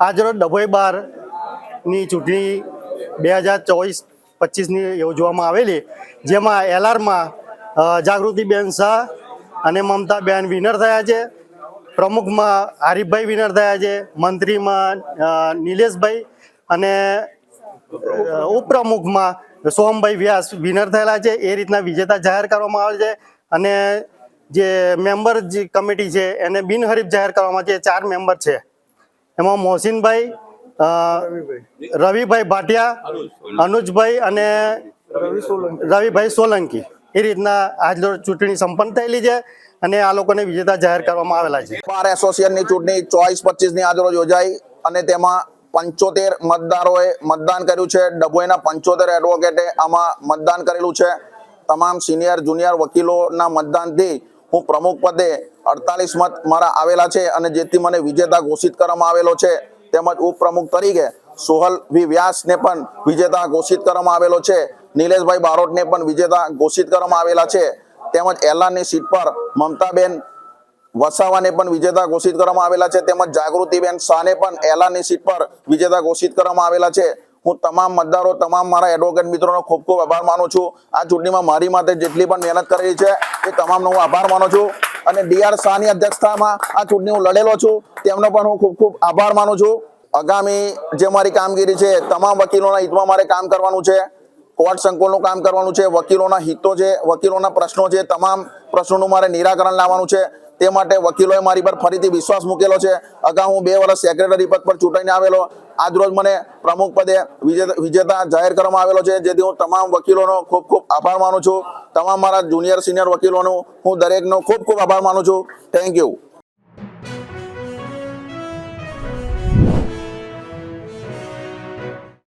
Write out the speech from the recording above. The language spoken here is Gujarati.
આજરોજ ડભોઈ બારની ચૂંટણી બે હજાર ચોવીસ, પચીસની યોજવામાં આવેલી, જેમાં એલઆરમાં જાગૃતિબેન શાહ અને મમતાબેન વિનર થયા છે. પ્રમુખમાં હરીફભાઈ વિનર થયા છે, મંત્રીમાં નિલેશભાઈ અને ઉપપ્રમુખમાં સોમભાઈ વ્યાસ વિનર થયેલા છે. એ રીતના વિજેતા જાહેર કરવામાં આવે છે અને જે મેમ્બર જે કમિટી છે એને બિનહરીફ જાહેર કરવામાં આવે છે. ચાર મેમ્બર છે. એમાં મોહસિનભાઈ રવિભાઈ ભાટિયા અનુજભાઈ અને રવિભાઈ સોલંકી. એ રીતના આજ ચૂંટણી સંપન્ન થયેલી છે અને આ લોકોને વિજેતા જાહેર કરવામાં આવેલા છે. બાર એસોસિએશનની ચૂંટણી ચોવીસ પચીસની આજરોજ યોજાઈ અને તેમાં પંચોતેર મતદારોએ મતદાન કર્યું છે. ડભોઈના પંચોતેર એડવોકેટે આમાં મતદાન કરેલું છે. તમામ સિનિયર જુનિયર વકીલોના મતદાનથી હું પ્રમુખ પદે અડતાલીસ મત મારા આવેલા છે અને જેથી મને વિજેતા ઘોષિત કરવામાં આવેલો છે, તેમજ ઉપપ્રમુખ તરીકે સોહલ વી. વ્યાસને પણ વિજેતા ઘોષિત કરવામાં આવેલો છે, નિલેશભાઈ બારોટને પણ વિજેતા ઘોષિત કરવામાં આવેલા છે, તેમજ એલાનની સીટ પર મમતાબેન વસાવાને પણ વિજેતા ઘોષિત કરવામાં આવેલા છે, તેમજ જાગૃતિબેન શાહને પણ એલાની સીટ પર વિજેતા ઘોષિત કરવામાં આવેલા છે હું તમામ મતદારો, તમામ મારા એડવોકેટ મિત્રોનો ખૂબ ખૂબ આભાર માનું છું. આ ચૂંટણીમાં મારી માટે જેટલી પણ મહેનત કરેલી છે, એ તમામનો હું આભાર માનું છું. અને ડીઆર શાહની અધ્યક્ષતામાં આ ચૂંટણી હું લડેલો છું, તેમનો પણ હું ખૂબ ખૂબ આભાર માનું છું. આગામી જે મારી કામગીરી છે તમામ વકીલોના હિતમાં મારે કામ કરવાનું છે. કોર્ટ સંકુલનું કામ કરવાનું છે. વકીલોના હિતો છે, વકીલોના પ્રશ્નો છે તમામ પ્રશ્નોનું મારે નિરાકરણ લાવવાનું છે. તે માટે વકીલોએ મારી પર ફરીથી વિશ્વાસ મૂકેલો છે. અગાઉ હું બે વર્ષ સેક્રેટરી પદ પર ચૂંટાઈને આવેલો. આજરોજ મને પ્રમુખ પદે વિજેતા વિજેતા જાહેર કરવામાં આવેલો છે. જેથી હું તમામ વકીલોનો ખૂબ ખૂબ આભાર માનું છું. તમામ મારા જુનિયર સિનિયર વકીલોનું હું દરેકનો ખૂબ ખૂબ આભાર માનું છું. Thank you